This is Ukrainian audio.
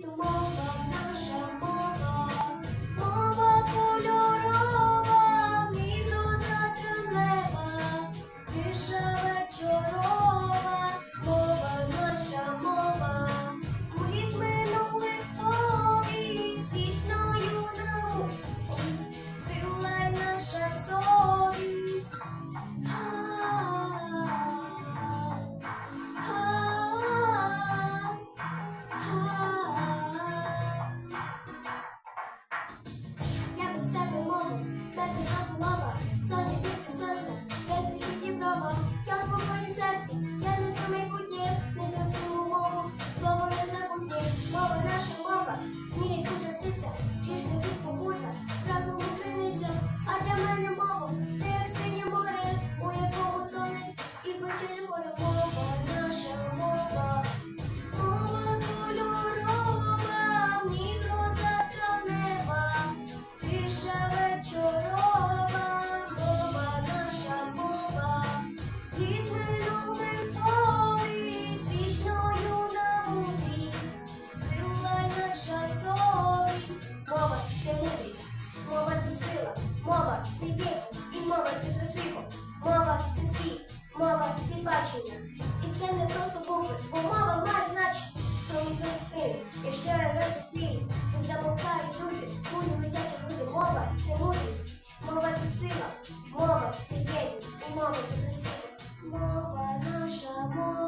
的梦。бачення. І це не просто попит, бо мова має значення. Проміжний спринт, якщо я розплію, то замовкають люди, куди летять люди. Мова це мудрість, мова це сила, мова це єдність, і мова це красива. Мова наша мова.